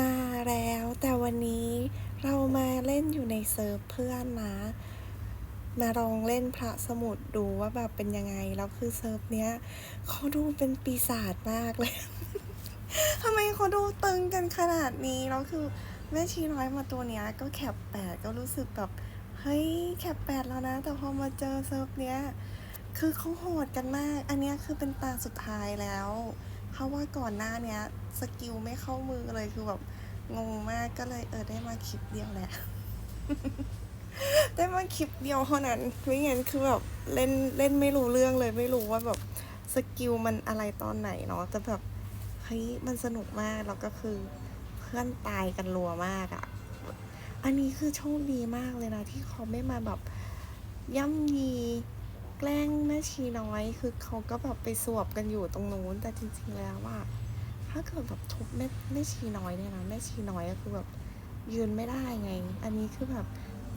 มาแล้วแต่วันนี้เรามาเล่นอยู่ในเซิร์ฟเพื่อนนะ มาลองเล่นพระสมุดดูว่าแบบเป็นยังไง แล้วคือเซิร์ฟเนี้ยเขาดูเป็นปีศาจมากเลย ทำไมเขาดูตึงกันขนาดนี้ แล้วคือแม่ชีน้อยมาตัวเนี้ย ก็แคปแปดก็รู้สึกแบบเฮ้ยแคปแปดแล้วนะ แต่พอมาเจอเซิร์ฟเนี้ย คือเขาโหดกันมาก อันเนี้ยคือเป็นตาสุดท้ายแล้ว เพราะว่าก่อนหน้าเนี้ยสกิลไม่เข้ามือเลยคือแบบงงมากก็เลยเออได้มาคลิปเดียวแหละ ได้มาคลิปเดียวเท่านั้นไม่งั้นคือแบบเล่นเล่นไม่รู้เรื่องเลยไม่รู้ว่าแบบสกิลมันอะไรตอนไหนเนาะแต่แบบเฮ้ยมันสนุกมากแล้วก็คือเพื่อนตายกันรัวมากอะ่ะ อันนี้คือโชคดีมากเลยนะที่เขาไม่มาแบบย่ำยี แกล้งแม่ชีน้อยคือเขาก็แบบไปสวบกันอยู่ตรงนู้น แต่จริงๆแล้วว่า ถ้าเกิดแบบทุบแม่แม่ชีน้อยเนี่ยนะแม่ชีน้อยก็คือแบบยืนไม่ได้ไง อันนี้คือแบบ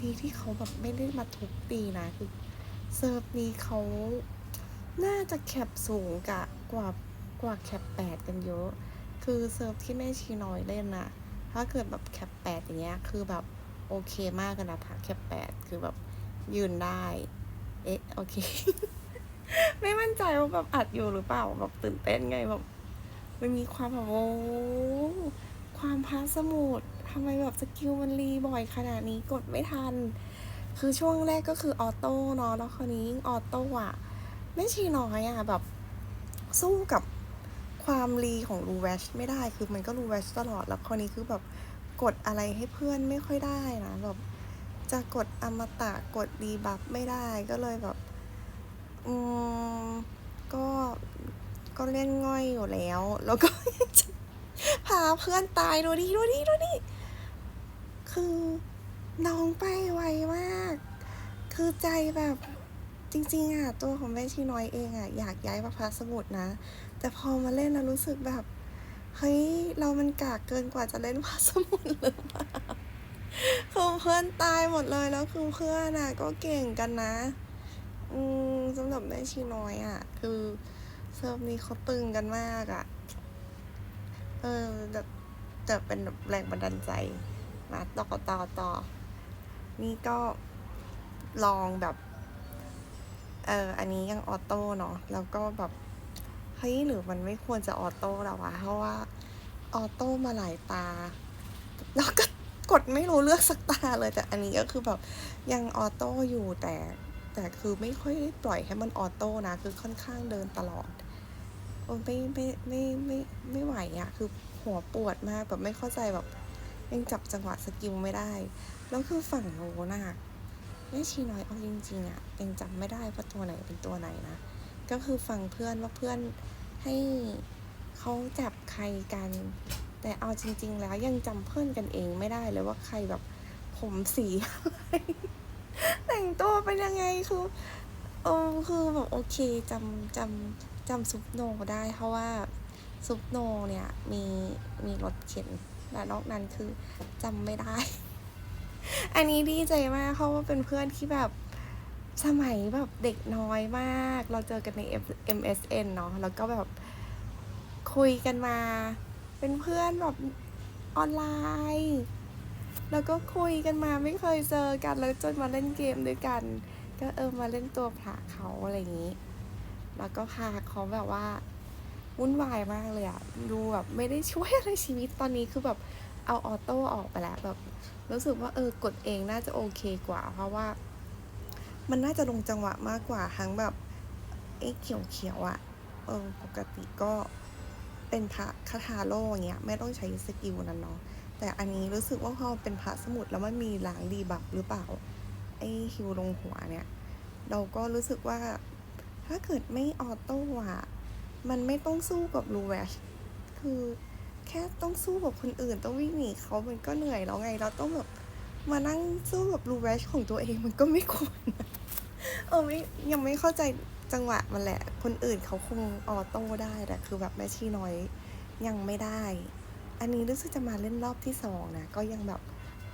ดีที่เขาแบบไม่ได้มาทุบตีนะคือเซิร์ฟนี้เขาน่าจะแคปสูงกะกว่ากว่าแคปแปดกันเยอะ คือเซิร์ฟที่แม่ชีน้อยเล่นนะถ้าเกิดแบบแคปแปดอย่างเงี้ยคือแบบโอเคมากกันนะถ้าแคปแปดคือแบบยืนได้ เอ๊ะ โอเค ไม่มั่นใจว่าแบบอัดอยู่หรือเปล่าแบบตื่นเต้นไงแบบมันมีความแบบโอ้ความพาสมุดทำไมแบบสกิลมันรีบ่อยขนาดนี้กดไม่ทัน คือช่วงแรกก็คือออโต้เนาะแล้วคราวนี้ยิ่งออโต้อะไม่ชีน้อยอะแบบ สู้กับความรีของรูเวชไม่ได้คือมันก็รูเวชตลอดแล้วคราวนี้คือแบบกดอะไรให้เพื่อนไม่ค่อยได้นะแบบ จะกดอมตะกดดีบัฟไม่ได้ก็เลยแบบ อืม ก็ก็เล่นง่อยอยู่แล้ว แล้วก็พาเพื่อนตายดูดิดูดิดูดิคือน้องไปไวมาก คือใจแบบจริงๆอะตัวของแม่ชีน้อยเองอะอยากย้ายมาพระสมุทรนะ แต่พอมาเล่นแล้วรู้สึกแบบ เฮ้ย เรามันกากเกินกว่าจะเล่นพระสมุทรหรือเปล่า คือเพื่อนตายหมดเลยแล้วคือเพื่อนอะ ก็เก่งกันนะ อืมสำหรับแม่ชีน้อยอะ คือเซิร์ฟนี้เขาตึงกันมากอะ เออจะจะเป็นแบบแรงบันดาลใจมาต่อต่อต่อ นี่ก็ลองแบบ เอออันนี้ยังออโต้เนาะแล้วก็แบบเฮ้ยหรือมันไม่ควรจะออโต้แล้ววะเพราะว่าออโต้มาหลายตา แล้วก็ กดไม่รู้เลือกสักตาเลยแต่อันนี้ก็คือแบบยังออโต้อยู่แต่แต่คือไม่ค่อยได้ปล่อยให้มันออโต้นะ คือค่อนข้างเดินตลอดโอ้ไม่ไม่ไม่ไม่ไม่ไหวอะ่ะคือหัวปวดมากแบบไม่เข้าใจแบบ ยังจับจังหวะสกิลไม่ได้ แล้วคือฝั่งโน้นอะแม่ชีน้อยเอาจริงๆอะยังจำไม่ได้ว่าตัวไหนเป็นตัวไหนนะก็คือฟังเพื่อนว่าเพื่อนให้เขาจับใครกัน แต่เอาจริง ๆ แล้วยังจำเพื่อนกันเองไม่ได้เลยว่าใครแบบผมสีอะไรแต่งตัวเป็นยังไงคือเออคือแบบโอเคจำจำจำซุปโนได้ เพราะว่าซุปโนเนี่ยมีมีรถเข็นแต่นอกนั้นคือจำไม่ได้ อันนี้ดีใจมากเพราะว่าเป็นเพื่อนที่แบบสมัยแบบเด็กน้อยมาก เราเจอกันใน MSN เนาะแล้วก็แบบคุยกันมา เป็นเพื่อนแบบออนไลน์ แล้วก็คุยกันมาไม่เคยเจอกันแล้วจนมาเล่นเกมด้วยกัน ก็เออมาเล่นตัวพระเขาอะไรอย่างนี้ แล้วก็พาเขาแบบว่าวุ่นวายมากเลยอะดูแบบไม่ได้ช่วยอะไรชีวิตตอนนี้คือแบบเอาออโต้ออกไปแล้วแบบรู้สึกว่าเออกดเองน่าจะโอเคกว่า เพราะว่า มันน่าจะลงจังหวะมากกว่าทั้งแบบไอ้เขียวเขียวๆอะเออปกติก็ เป็นพระคาถาโลอย่างเงี้ยไม่ต้องใช้สกิลนั้นเนาะแต่อันนี้รู้สึกว่าพอเป็นพระสมุดแล้วมันมีล้างดีบับหรือเปล่าไอฮิวลงหัวเนี่ย เราก็รู้สึกว่าถ้าเกิดไม่ออโต้อะมันไม่ต้องสู้กับรูแวชคือแค่ต้องสู้กับคนอื่นต้องวิ่งหนีเขามันก็เหนื่อยแล้วไง เราต้องแบบมานั่งสู้กับรูแวชของตัวเองมันก็ไม่ควรเออไม่ยังไม่เข้าใจ จังหวะมันแหละ คนอื่นเขาคงออโต้ได้แต่คือแบบแม่ชีน้อยยังไม่ได้ อันนี้รู้สึกจะมาเล่นรอบที่สองนะก็ยังแบบ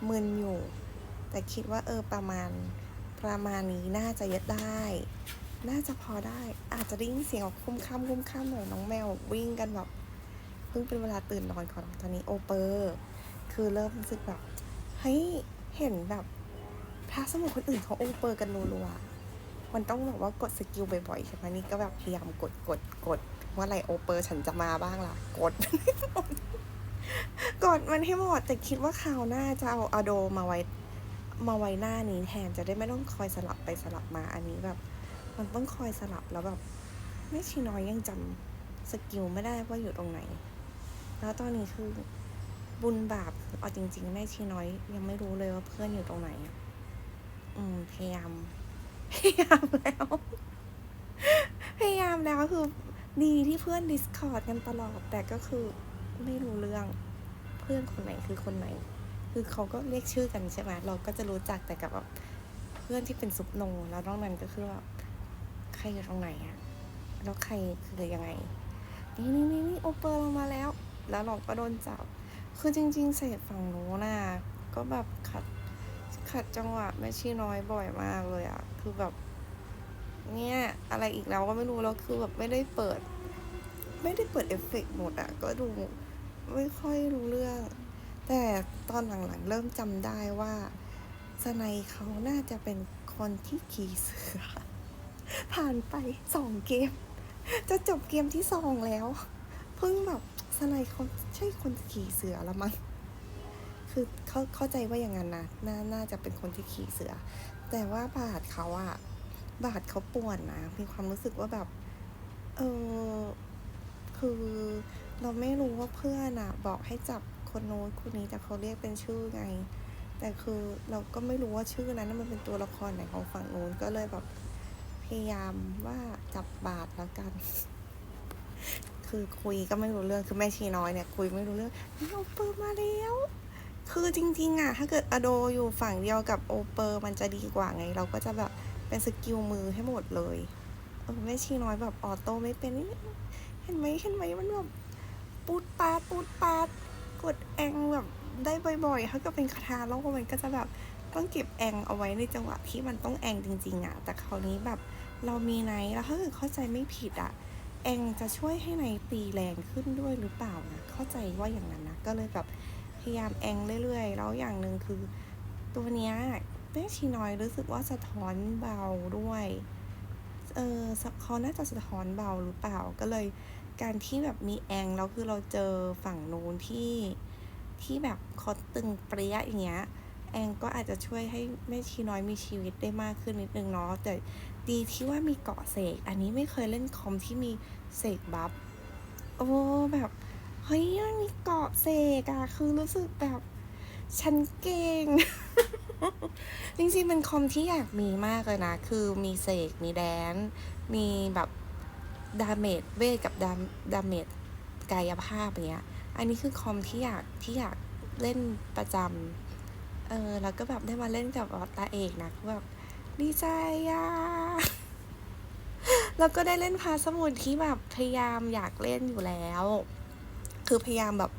มึนอยู่ แต่คิดว่าเออประมาณประมาณนี้น่าจะยัดได้ น่าจะพอได้ อาจจะได้ยินเสียงแบบคุ้มค่ำคุ้มค่ำหน่อยน้องแมววิ่งกันแบบเพิ่งเป็นเวลาตื่นนอนของตอนนี้โอเปอร์ คือเริ่มรู้สึกแบบเฮ้ยเห็นแบบพระสมุทรคนอื่นเขาโอเปอร์กันรัวๆ มันต้องแบบว่ากดสกิลบ่อยๆใช่ไหมนี่ก็แบบพยายามกดกดกดว่าอะไรโอเปอร์ฉันจะมาบ้างล่ะ กด กดมันให้หมด แต่คิดว่าคราวหน้าจะเอาอโดมาไว้ มาไว้หน้านี้แทนจะได้ไม่ต้องคอยสลับไปสลับมาอันนี้แบบ มันต้องคอยสลับแล้วแบบแม่ชีน้อยยังจำสกิลไม่ได้ว่าอยู่ตรงไหน แล้วตอนนี้คือบุญบาปเอาจริง ๆ แม่ชีน้อยยังไม่รู้เลยว่าเพื่อนอยู่ตรงไหนอะ อืมพยายาม พยายามแล้ว พยายามแล้วคือดีที่เพื่อน Discord กันตลอด แต่ก็คือไม่รู้เรื่องเพื่อนคนไหนคือคนไหน คือเขาก็เรียกชื่อกันใช่ไหมเราก็จะรู้จักแต่กับแบบเพื่อนที่เป็นซุปโนแล้วนอกนั้นก็คือแบบใครอยู่ตรงไหนอะแล้วใครคือยังไง นี่นี่นี่นี่โอเปอร์ลงมาแล้ว แล้วเราก็โดนจับ คือจริง ๆ เศษฝั่งโน้นน่ะก็แบบขัด ขัดจังหวะแม่ชีน้อยบ่อยมากเลยอะคือแบบ เนี่ยอะไรอีกแล้วก็ไม่รู้แล้วคือแบบไม่ได้เปิด ไม่ได้เปิดเอฟเฟกต์หมดอะก็ดูไม่ค่อยรู้เรื่อง แต่ตอนหลังๆเริ่มจำได้ว่าสไนยเขาน่าจะเป็นคนที่ขี่เสือ ผ่านไปสองเกม จะจบเกมที่สองแล้ว เพิ่งแบบสไนยเขาใช่คนขี่เสือละมั้ง คือเขาเข้าใจว่าอย่างนั้นนะนาน่าจะเป็นคนที่ขี่เสือ แต่ว่าบาดเขาอะบาดเขาป่วนนะ มีความรู้สึกว่าแบบ เออคือเราไม่รู้ว่าเพื่อนอะบอกให้จับคนโน้นคนนี้แต่เขาเรียกเป็นชื่อไง แต่คือเราก็ไม่รู้ว่าชื่อนั้นนะมันเป็นตัวละครไหนของฝั่งโน้นก็เลยแบบพยายามว่าจับบาทแล้วกัน คือคุยก็ไม่รู้เรื่องคือแม่ชีน้อยเนี่ยคุยไม่รู้เรื่องนี่โอเปอร์มาแล้ว คือจริงๆอะถ้าเกิดอโดอยู่ฝั่งเดียวกับโอเปอร์มันจะดีกว่าไง เราก็จะแบบเป็นสกิลมือให้หมดเลยเออแม่ชีน้อยแบบออโต้ไม่เป็นเห็นไหมเห็นไหมมันแบบปูดปาดปูดปาดกดแองแบบได้บ่อยๆถ้าก็เป็นคาถาโลกมันก็จะแบบต้องเก็บแองเอาไว้ในจังหวะที่มันต้องแองจริงๆอะแต่คราวนี้แบบเรามีไนแล้วถ้าเกิดเข้าใจไม่ผิดอะแองจะช่วยให้ไนตีแรงขึ้นด้วยหรือเปล่านะเข้าใจว่าอย่างนั้นนะก็เลยแบบ พยายามแองเรื่อยๆ แล้วอย่างหนึ่งคือ ตัวเนี้ยแม่ชีน้อยรู้สึกว่าสะท้อนเบาด้วย เออเขาน่าจะสะท้อนเบาหรือเปล่าก็เลย การที่แบบมีแองแล้วคือเราเจอฝั่งโน้นที่ที่แบบคอตึงเปรี้ยอย่างเงี้ยแองก็อาจจะช่วยให้แม่ชีน้อยมีชีวิตได้มากขึ้นนิดนึงเนาะแต่ดีที่ว่ามีเกาะเสก อันนี้ไม่เคยเล่นคอมที่มีเสกบัฟโอ้แบบ เฮ้ยมันมีเกาะเสกอะคือรู้สึกแบบฉันเก่ง จริงๆเป็นคอมที่อยากมีมากเลยนะ คือมีเสก มีแดน มีแบบดาเมจเวทกับดามดาเมจกายภาพเงี้ย อันนี้คือคอมที่อยากที่อยากเล่นประจำ เออ แล้วก็แบบได้มาเล่นกับตาเอกนะคือแบบดีใจอะ แล้วก็ได้เล่นพาสมุดที่แบบพยายามอยากเล่นอยู่แล้ว คือพยายามแบบ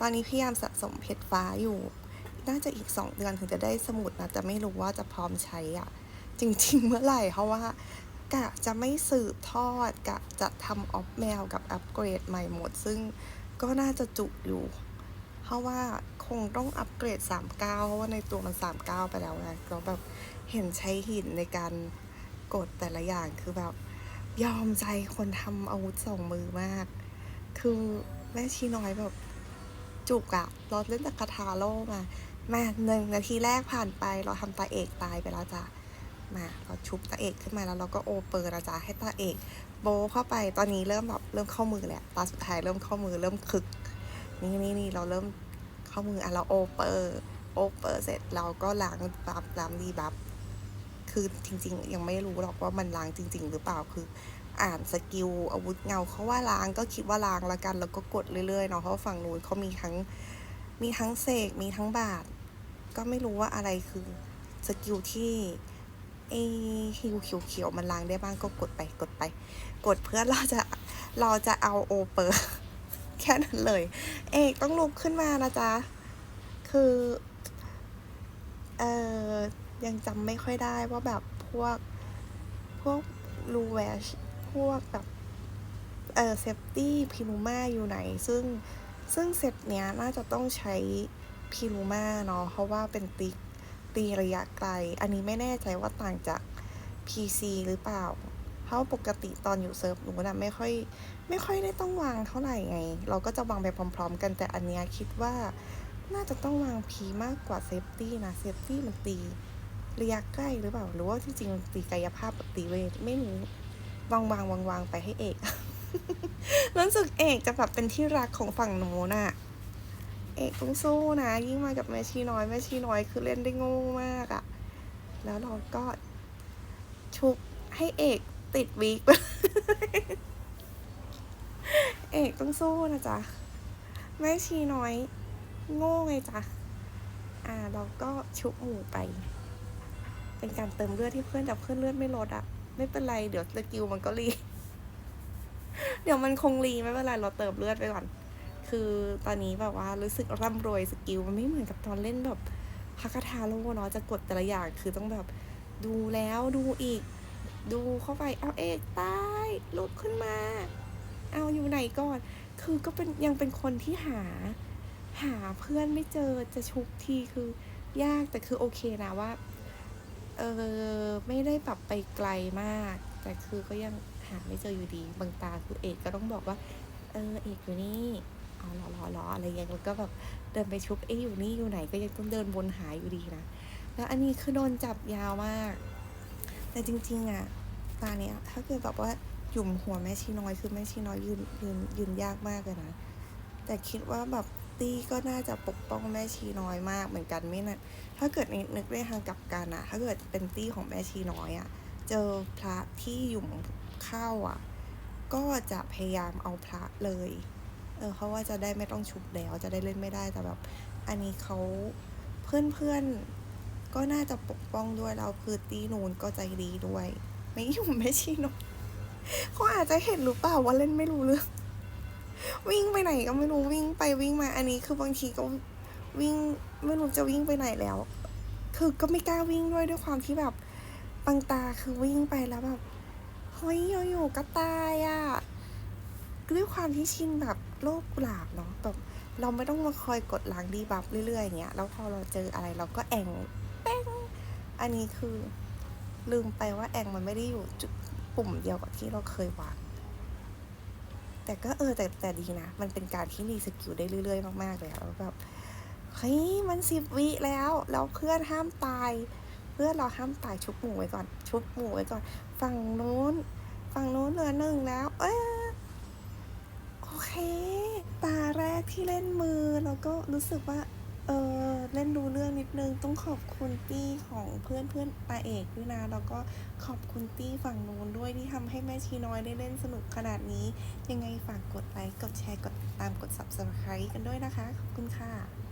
ตอนนี้พยายามสะสมเพชรฟ้าอยู่ น่าจะอีกสองเดือนถึงจะได้สมุดนะแต่ไม่รู้ว่าจะพร้อมใช้อะ จริง ๆ เมื่อไหร่เพราะว่ากะจะไม่สืบทอดกะจะทำออฟแมวกับอัปเกรดใหม่หมด ซึ่งก็น่าจะจุอยู่ เพราะว่าคงต้องอัปเกรด 39 เพราะว่าในตัวมัน 39 ไปแล้วนะก็แบบเห็นใช้หินในการกดแต่ละอย่างคือแบบยอมใจคนทำอาวุธสองมือมาก คือ แม่ชีน้อยแบบ จุกอะเราเล่นแต่คาถาโลมามาหนึ่งนาทีแรกผ่านไปเราทำตาเอกตายไปแล้วจ้ะมาเราชุบตาเอกขึ้นมาแล้วเราก็โอเปอร์นะจ๊ะให้ตาเอก โบเข้าไปตอนนี้เริ่มแบบเริ่มเข้ามือแหละตาสุดท้ายเริ่มเข้ามือเริ่มคึก นี่นี่นี่เราเริ่มเข้ามืออะเราโอเปอร์โอเปอร์เสร็จเราก็ล้างบัฟล้างดีบัฟคือจริง ๆ ยังไม่รู้หรอกว่ามันล้างจริง ๆ หรือเปล่าคือ อ่านสกิลอาวุธเงาเขาว่าล้างก็คิดว่าล้างละกัน แล้วก็กดเรื่อยๆเนาะเพราะฝั่งนู้นเขามีทั้งมีทั้งเสกมีทั้งบาทก็ไม่รู้ว่าอะไรคือสกิลที่ไอฮิวเขียวๆมันล้างได้บ้างก็กดไปกดไป กดเพื่อเราจะเราจะเอาโอเปอร์ แค่นั้นเลย เอกต้องลุกขึ้นมานะจ๊ะ คือ เออยังจำไม่ค่อยได้ว่าแบบพวกพวกรูแวช พวกแบบเออเซฟตี้พินุมาอยู่ไหน ซึ่งซึ่งเซตเนี้ยน่าจะต้องใช้พีรูมาเนาะเพราะว่าเป็นตีตีระยะไกล อันนี้ไม่แน่ใจว่าต่างจาก PC หรือเปล่า เพราะปกติตอนอยู่เซิร์ฟหนูนะไม่ค่อยไม่ค่อยได้ต้องวางเท่าไหร่ไง เราก็จะวางไปพร้อม ๆ กันแต่อันเนี้ยคิดว่าน่าจะต้องวางพีมากกว่าเซฟตี้นะเซฟตี้มันตีระยะใกล้หรือเปล่าหรือว่าที่จริงมันตีกายภาพตีเวทไม่รู้ วางวางวางวางไปให้เอกรู้สึกเอกจะแบบเป็นที่รักของฝั่งหนูน่ะเอกต้องสู้นะ ยิ่งมากับแม่ชีน้อยแม่ชีน้อยคือเล่นได้โง่มากอะแล้วเราก็ชุบให้เอกติดวีกเอกต้องสู้นะจ๊ะแม่ชีน้อย โง่ไงจ๊ะอ่าเราก็ชุบหมูไป เป็นการเติมเลือดที่เพื่อนแต่เพื่อนเลือดไม่ลดอะ ไม่เป็นไร เดี๋ยวสกิลมันก็รี เดี๋ยวมันคงรีไม่เป็นไรเราเติมเลือดไปก่อน คือตอนนี้แบบว่ารู้สึกร่ำรวยสกิลมันไม่เหมือนกับตอนเล่นแบบพักทาโร่เนาะจะกดแต่ละอย่างคือต้องแบบดูแล้วดูอีก ดูเข้าไปเอาเอกตายลุกขึ้นมา เอาอยู่ไหนก่อน คือก็เป็นยังเป็นคนที่หา หาเพื่อนไม่เจอจะชุบทีคือยากแต่คือโอเคนะว่า ออไม่ได้แบบไปไกลมาก แต่คือก็ยังหาไม่เจออยู่ดี บางตาคือเอกก็ต้องบอกว่า เออเอกอยู่นี่เอารอรอรออะไรอย่างเงี้ยแล้วก็แบบเดินไปชุบเอ๊อยู่นี่อยู่ไหนก็ยังต้องเดินวนหาอยู่ดีนะแล้วอันนี้คือโดนจับยาวมาก แต่จริงๆอะตาเนี้ยถ้าเกิดแบบว่าหยุมหัวแม่ชีน้อยคือแม่ชีน้อยยืนยืนยืนยากมากเลยนะแต่คิดว่าแบบ ตี้ก็น่าจะปกป้องแม่ชีน้อยมากเหมือนกันไม่นะถ้าเกิดนึกในทางกลับกันอะถ้าเกิดเป็นตี้ของแม่ชีน้อยอะเจอพระที่หยุมเข้าอะก็จะพยายามเอาพระเลย เออเพราะว่าจะได้ไม่ต้องชุบแล้ว จะได้เล่นไม่ได้แต่แบบ อันนี้เขาเพื่อนเพื่อนๆก็น่าจะปกป้องด้วยแล้วคือตีนูนก็ใจดีด้วย ไม่หยุ่มแม่ชีน้อยเขาอาจจะเห็นหรือเปล่าว่าเล่นไม่รู้เรื่อง วิ่งไปไหนก็ไม่รู้วิ่งไปวิ่งมาอันนี้คือบางทีก็วิ่งไม่รู้จะวิ่งไปไหนแล้ว คือก็ไม่กล้าวิ่งด้วยด้วยความที่แบบบางตาคือวิ่งไปแล้วแบบเฮ้ยอยู่ๆก็ตายอะ่ะด้วยความที่ชินแบบโลกกุหลาบเนาะแบบเราไม่ต้องมาคอยกดล้างดีบัฟเรื่อยๆอย่างเงี้ยแล้วพอเราเจออะไรเราก็แองแป้งอันนี้คือลืมไปว่าแองมันไม่ได้อยู่จุดปุ่มเดียวกับที่เราเคยวาง แต่ก็เออแต่แต่ดีนะ มันเป็นการที่มีสกิลได้เรื่อยๆ มากๆเลยอะแล้วแบบเฮ้ยมันสิบวิแล้วแล้วเพื่อนห้ามตาย เพื่อนเราห้ามตายชุบหมูไว้ก่อน ชุบหมูไว้ก่อนฝั่งนู้นฝั่งนู้นเหลือหนึ่งแล้ว เออโอเค ตาแรกที่เล่นมือแล้วก็รู้สึกว่า เออเล่นดูเรื่องนิดนึงต้องขอบคุณตี้ของเพื่อนเพื่อนตาเอกด้วยนะแล้วก็ขอบคุณตี้ฝั่งนู้นด้วยที่ทำให้แม่ชีน้อยได้เล่นสนุกขนาดนี้ ยังไงฝากกดไลค์กดแชร์กดติดตามกด subscribe กันด้วยนะคะ ขอบคุณค่ะ